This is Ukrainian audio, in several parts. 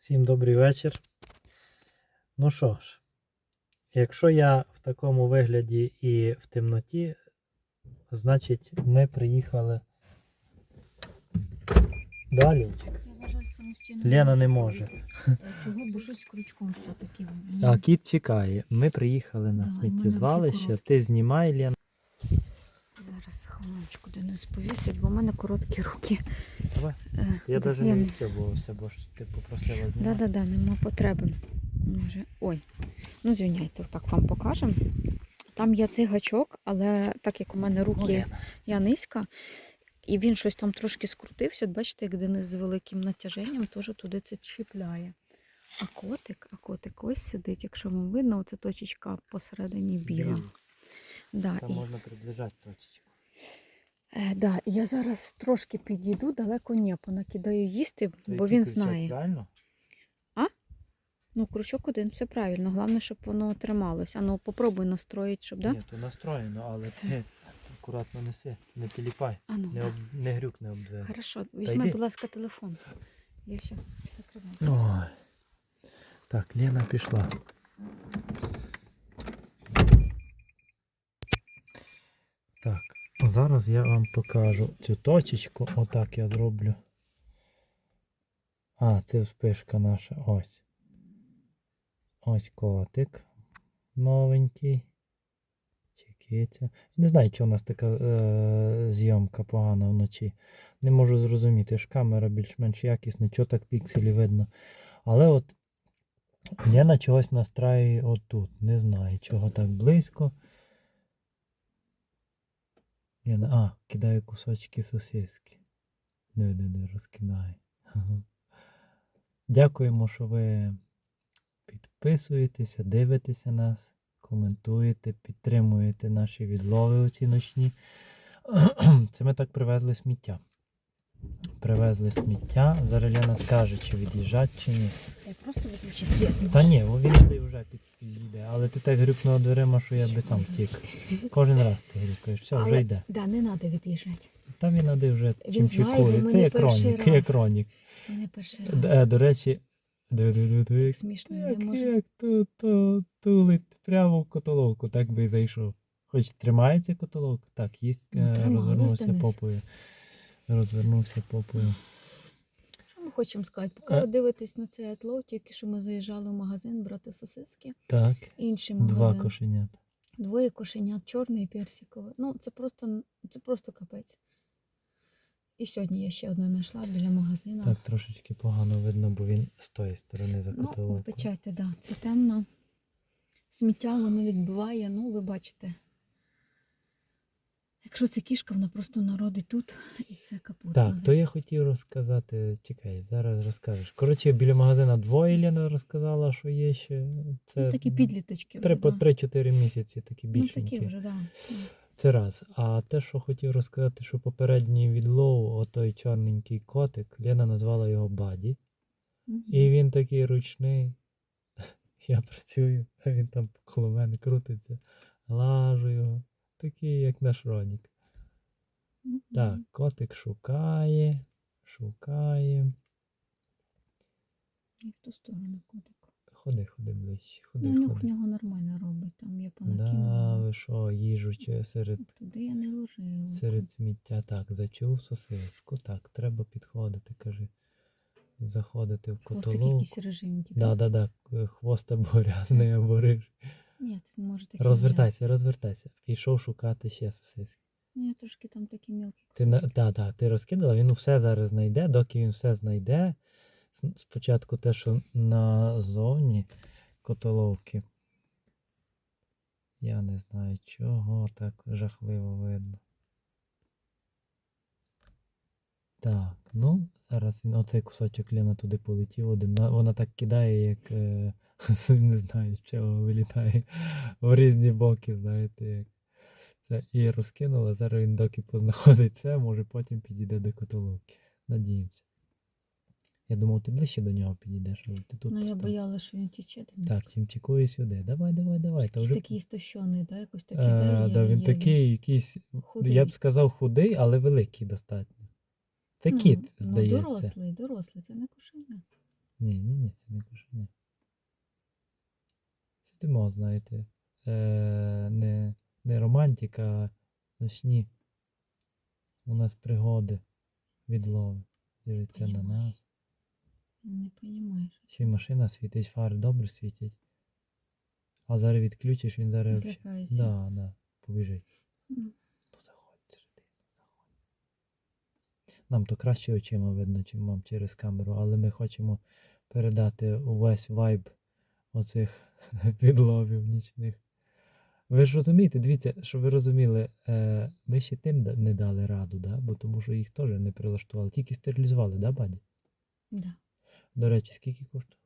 Всім добрий вечір. Ну що ж, якщо я в такому вигляді і в темноті, значить ми приїхали. Далі. Лена не може. Е, Чого, бо щось крючком все-таки. А кіт чекає. Ми приїхали на сміттєзвалище. Ти знімай, Лен. Хвилиночку Денис повісить, бо в мене короткі руки. Давай. Е, Я навіть не відстібувався, бо ж ти попросила Да, знімати. да, да, нема потреби. Може. Ой, ну звиняйте, так вам покажемо. Там є цей гачок, але так як у мене руки Лена. я низька, і він щось там трошки скрутився. От бачите, як Денис з великим натяженням теж туди це чіпляє. А котик, а котик ось сидить, якщо вам видно, оця точечка посередині біла. Білий. Да, Там і, можна приближати точечку. Е, да, я зараз трошки підійду, далеко не понакидаю їсти, бо він знає. Правильно? Ну, крючок один, все правильно. Головне, щоб воно трималося. Ну, попробуй настроїти, щоб, да? Ні, то настроєно, але Це- ти акуратно неси, не тіліпай, А ну, не, да. об, не грюкне об двері. Хорошо, візьми, йди. будь ласка, телефон. Я зараз закриваю. Ой. Так, Лена пішла. Так, зараз я вам покажу цю точечку. Отак я зроблю. А, це вспишка наша. Ось. Ось котик. Новенький. Чекиться. Не знаю, чого у нас така е- зйомка погана вночі. Не можу зрозуміти. ж камера більш-менш якісна, чого так пікселі видно. Але от Лена чогось настраює отут. Не знаю, чого так близько. Лена, а, кидає кусочки сосиски. Не, не, не, розкидає. Ага. Дякуємо, що ви підписуєтеся, дивитеся нас, коментуєте, підтримуєте наші відлови оціночні. Це ми так привезли сміття. Привезли сміття. Зараз Лена скаже, чи від'їжджати, чи ні. Просто виключи світ. Та ні, він туди вже під- підійде. Але ти так грюкнула дверима, що я би сам втік. Кожен раз ти грюкаєш. Все, вже йде. Да, не треба від'їжджати. Та він один вже чим чекує. Це як ронік, як ронік. Мене перший раз. До речі, як, Смішно, я можу. як то, тулить прямо в котоловку, так би зайшов. Хоч тримається котоловка, так, їсть, Ну, е, розвернувся попою. Розвернувся попою. Ми хочемо сказати? Поки Е. ви дивитесь на цей атлов, тільки що ми заїжджали в магазин брати сосиски. Так, Інший два магазин. кошенята. Двоє кошенят, чорний і персиковий. Ну, це просто, це просто капець. І сьогодні я ще одне знайшла біля магазину. Так, трошечки погано видно, бо він з тої сторони за ну, котоловкою. вибачайте, да, це темно. Сміття воно відбиває, ну, ви бачите. Якщо це кішка, вона просто народить тут і це капут. Так, буде. то я хотів розказати. Чекай, зараз розкажеш. Коротше, біля магазина двоє Лена розказала, що є ще. Це ну, такі підліточки. три, по да. 3-4 місяці, такі Ну, такі вже, да. Це раз. А те, що хотів розказати, що попередній відлов, отой чорненький котик, Лена назвала його Баді. Мгм. І він такий ручний. Я працюю, а він там коло мене крутиться. Лажу його. Такий, як наш Ронік. Так, котик шукає, шукає. І в ту сторону котик. Ходи, ходи ближче, ходи, Ну, нюх в нього нормально робить, там я Да, понакинула. ви що, їжу чи серед, Туди я не ложила. серед сміття. Так, зачув сосиску. Так, треба підходити, кажи. Заходити в Хвостик котоловку. якийсь режимки. Да, да, да. к- Хвост або грязний, або риж. Ні, це може такі. Розвертайся, розвертайся. Пішов шукати ще сосиски. Ну, я трошки там такі мілкі Ти, на- да, да, ти розкидала, він все зараз знайде, доки він все знайде. с- Спочатку те, що назовні котоловки. Я не знаю, чого так жахливо видно. Так, ну, зараз він оцей кусочок Лена туди полетів один. на- Вона так кидає, як е, не знаю, з чого вилітає в різні боки, знаєте, як. Це і розкинула, зараз він доки познаходить це, може потім підійде до котоловки. Надіємося. Я думав, ти ближче до нього підійдеш, але ти тут Ну, я постав. боялася, що він тіче. до них. Так, чимчикує сюди. Давай, давай, давай. Та Якийсь вже... такий істощений, да? якось такий, Е, да, да, він такий якийсь, Худий. я б сказав, худий, але великий достатньо. Це Ну, кіт, ну, здається. дорослий, дорослий, це не кошеня. Ні, ні, ні, це не кошеня. Сидимо, знаєте. Е, не, не романтика, а ночні. У нас пригоди відлови. Дивиться на нас. Не розумієш. Ще й машина світить, фари добре світять. А зараз відключиш, він зараз. взагалі- Да, да, побіжить. Ну заходь всередину, заходь. Нам то краще очима видно, чим вам через камеру, але ми хочемо передати увесь вайб оцих відловів нічних. Ви ж розумієте, дивіться, щоб ви розуміли, е, ми ще тим не дали раду, да? бо тому що їх теж не прилаштували, тільки стерилізували, да, баді? Да. До речі, скільки коштує?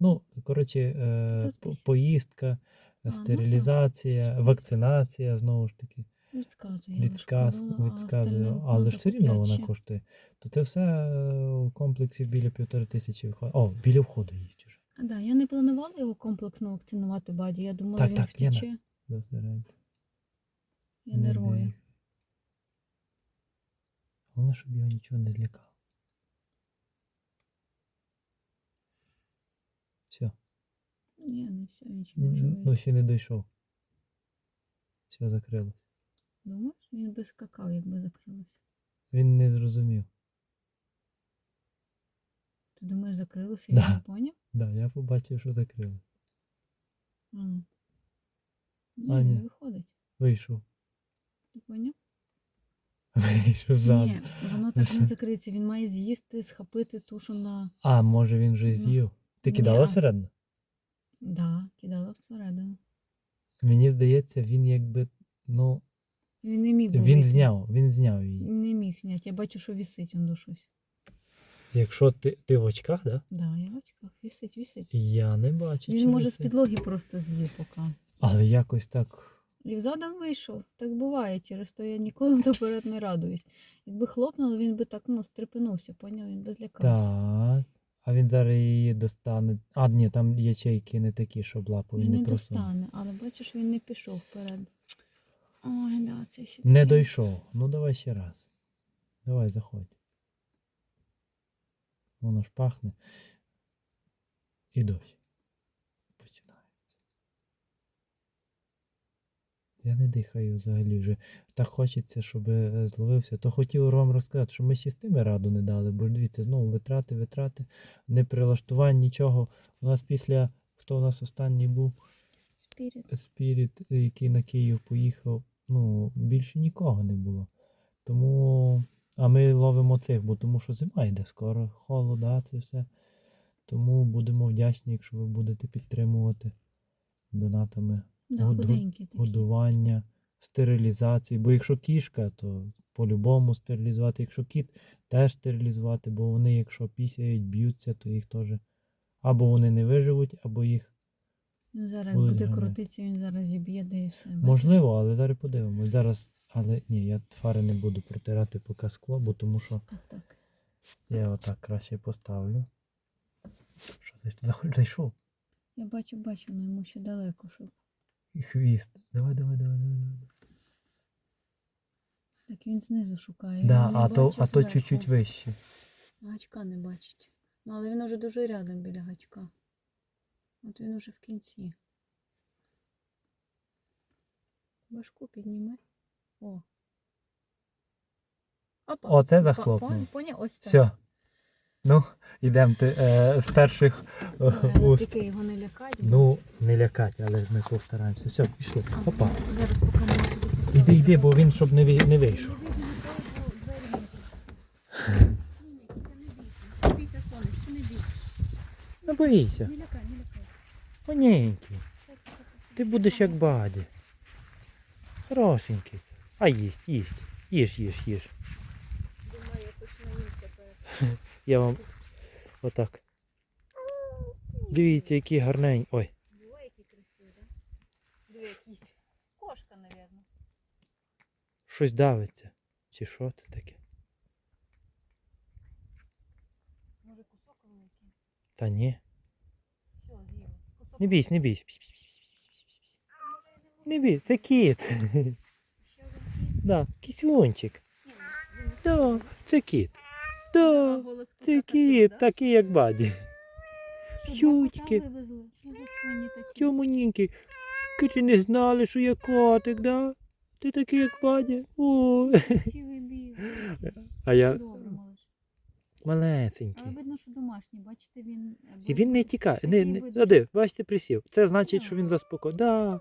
Ну, коротше, е, по- поїздка, ну стерилізація, так. вакцинація, знову ж таки. А відказую, але ж все рівно вона коштує. То це все е, в комплексі біля півтори тисячі виходить. О, біля входу їсть уже. Да, я не планувала його комплексно вакцинувати баді. Я думала, Так, він так. Досередь. Я нервую. Головне, щоб його нічого не злякало. Все. Ні, не все, він ще може Ну, ще не дійшов. Все закрилось. Думаєш, він би скакав, якби закрилося. Він не зрозумів. Ти думаєш, закрилося, Да. я не поняв? Да, я побачив, що закрилось. А. Ні, А, ні. не виходить. Вийшов. Ти поняв? Вийшов ззаду. Ні, воно так не закриється. Він має з'їсти, схопити тушу на. А, може він вже Ну, з'їв. Ти кидала а- всередину? Да, кидала всередину. Мені здається, він якби, ну, Він не міг він вийти. зняв, він зняв її. Не міг зняти. Я бачу, що вісить он до щось. Якщо ти, ти в очках, да? Да, я в очках. Вісить, вісить. Я не бачу. чи Він може з це. підлоги просто з'їв поки. Але якось так. І задом вийшов. Так буває, через то я ніколи наперед не радуюсь. Якби хлопнуло, він би так ну, стрепенувся, поняв, він би злякався. Так. А він зараз її достане. А, ні, там ячейки не такі, щоб лапу він Він не не просунув. достане, але бачиш, він не пішов вперед. Ой, да, це ще Не таке. дійшов. Ну давай ще раз. Давай, заходь. Воно ж пахне. І дощ. Починається. Я не дихаю взагалі вже. Так хочеться, щоб е, зловився. То хотів вам розказати, що ми ще з тими раду не дали, бо дивіться, знову витрати, витрати, не прилаштувань, нічого. У нас після, хто у нас останній був, Спіріт. Спіріт, який на Київ поїхав, ну, більше нікого не було. Тому. А ми ловимо цих, бо тому що зима йде скоро, холода, це все. Тому будемо вдячні, якщо ви будете підтримувати донатами Да, Году- годування, стерилізації. Бо якщо кішка, то по-любому стерилізувати. Якщо кіт, теж стерилізувати, бо вони, якщо пісяють, б'ються, то їх теж або вони не виживуть, або їх Він зараз як буде крутитися, він зараз зіб'є, де і все. Можливо, але зараз подивимось. Зараз, але ні, я фари не буду протирати поки скло, бо тому що Так, так. я отак краще поставлю. Що ти заходь, зайшов? Я бачу, бачу, але йому ще далеко, щоб. І хвіст. Давай, давай, давай, давай. давай. Так він знизу шукає. Да, він не а то, бачить а то зверху. чуть-чуть вище. Гачка не бачить. Ну, але він уже дуже рядом біля гачка. От він уже в кінці. Башку підніми. О. Опа. Оце захлопнув. пон- Поняв? Ось так. Все. Ну, йдемо е, з перших е, Е, уст. Тільки його не лякать. Ну, не лякать, але ми постараємося. Все, пішли. Опа. Зараз поки не. Іди, йди, бо він щоб не, ви- не вийшов. Не боїся. Не лякай, не лякай. Маленький. Ти будеш як баді. Хорошенький. А їсть, їсть. Їж, їж, їж. Думаю, я наївся перед. Я вам отак. Дивіться, який гарненький. Ой, який красивий, да? Диви, якийсь. Кошка, напевно. щось давиться. Чи що це таке? Може кусок великий? Та ні. Не бійся, не піс. Не бійся, це кіт. Да, кисюнчик. Да, це кіт. Да, це кіт, такий як баді. Такі? Тьомонінький. Кичі не знали, що я котик, да? Ти такий, як бадя. О. А я. Малесенький. Але видно, що домашній, бачите, він... е, І він не тікає. Не, не, видно, Оди, бачите, присів. Це значить, що він заспокоїв. Да,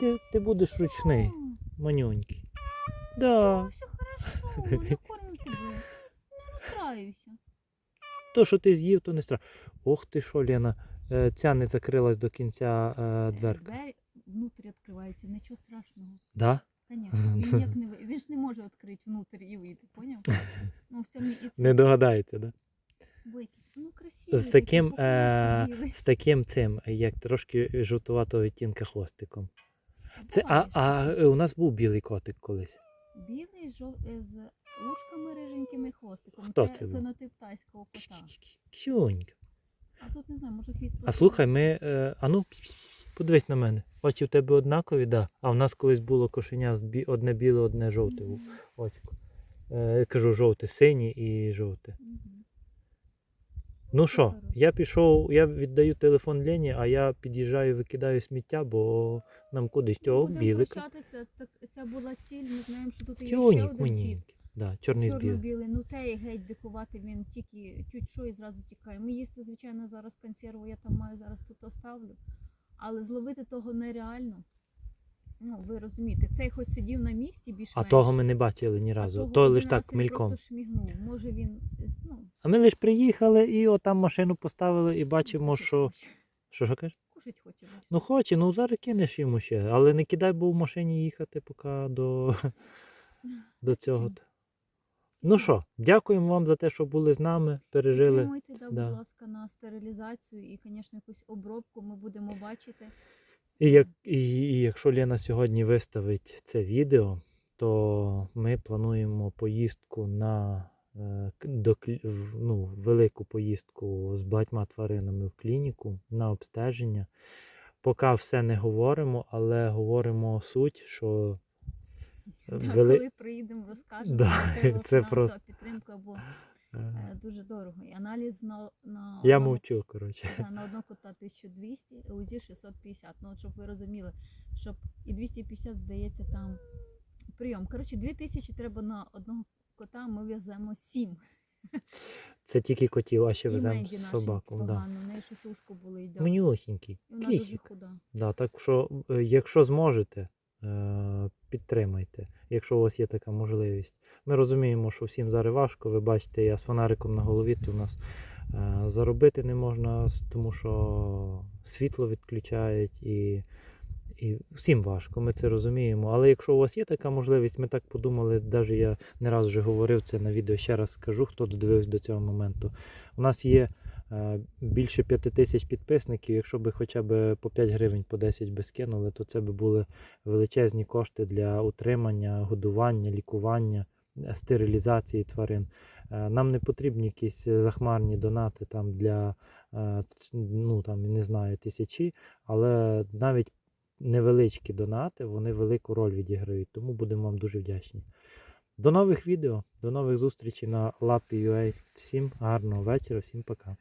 ти, ти будеш ручний, А, манюнький. Да. все хорошо, накормим тебе. Не розстраюйся. То, що ти з'їв, то не страшно. Ох ти що, Лена, е, ця не закрилась до кінця е, дверка. Двері внутрі відкриваються, нічого страшного. Да? Звісно, він як не ви- він ж не може відкрити внутрі і вийти, поняв? Ну, в цьому і це. Не догадається, да? Бойки. Ну, красивий. З таким, е, з таким цим, як трошки жовтуватого відтінка хвостиком. Це, а, Буваєш. а е, у нас був білий котик колись. Білий з, жов... е, з ушками риженькими і хвостиком. Хто це це був? фенотип тайського кота. Ксюнька. А тут не знаю, може хвіст А слухай, ми. Е, а ну, подивись на мене. Очі в тебе однакові, да. А в нас колись було кошеня з одне біле, одне жовте. Мгм, Очко. Е, я кажу жовте, синє і жовте. мгм. Ну що, я пішов, я віддаю телефон Лені, а я під'їжджаю, викидаю сміття, бо нам кудись цього так ця була ціль, ми знаємо, що тут є ще один кіт. Да, чорний з білим. Чорно-білий, ну те геть дикувати він тільки чуть що і зразу тікає. Ми їсти, звичайно, зараз консерву, я там маю зараз тут оставлю. Але зловити того нереально. Ну, ви розумієте, цей хоч сидів на місці більш А того ми не бачили ні разу. То лише так мельком. Просто шмігнув. Може він, ну, А ми лише приїхали і отам машину поставили і бачимо, кушать що. хоче. Що ж кажеш? Кушать хоче. бачиш. Ну хоче, ну зараз кинеш йому ще, але не кидай, бо в машині їхати поки до, до цього. Чим? Ну що, дякуємо вам за те, що були з нами, пережили. Підтримуйте, да, да. будь ласка, на стерилізацію і, звісно, якусь обробку ми будемо бачити. І, як, і, і якщо Лена сьогодні виставить це відео, то ми плануємо поїздку на е, до, ну, велику поїздку з багатьма тваринами в клініку на обстеження. Поки все не говоримо, але говоримо суть, що вели... Коли приїдемо, розкажемо. Да, це просто- підтримка, бо е, е, дуже дорого. І аналіз на, на, я одного- мовчу, коротше. да, на одного кота 1200, УЗІ 650. Ну, от щоб ви розуміли, щоб і 250, здається, там прийом. Коротше, 2000 треба на одного кота, ми веземо 7. Це тільки котів, а ще веземо собаку. Да. погано, в неї щось ушко болить. Да. І вона дуже худа. Да, так що, е, якщо зможете, підтримайте, якщо у вас є така можливість. Ми розуміємо, що всім зараз важко. Ви бачите, я з фонариком на голові, то у нас е, заробити не можна, тому що світло відключають і, і всім важко, ми це розуміємо. Але якщо у вас є така можливість, ми так подумали, навіть я не раз вже говорив це на відео, ще раз скажу, хто додивився до цього моменту. У нас є е, більше 5 тисяч підписників. Якщо би хоча б по 5 гривень, по 10 би скинули, то це би були величезні кошти для утримання, годування, лікування, е, стерилізації тварин. Е, Нам не потрібні якісь захмарні донати там для е, ну там не знаю тисячі, але навіть невеличкі донати вони велику роль відіграють. Тому будемо вам дуже вдячні. До нових відео, до нових зустрічей на Lapі.ua. Всім гарного вечора, всім пока.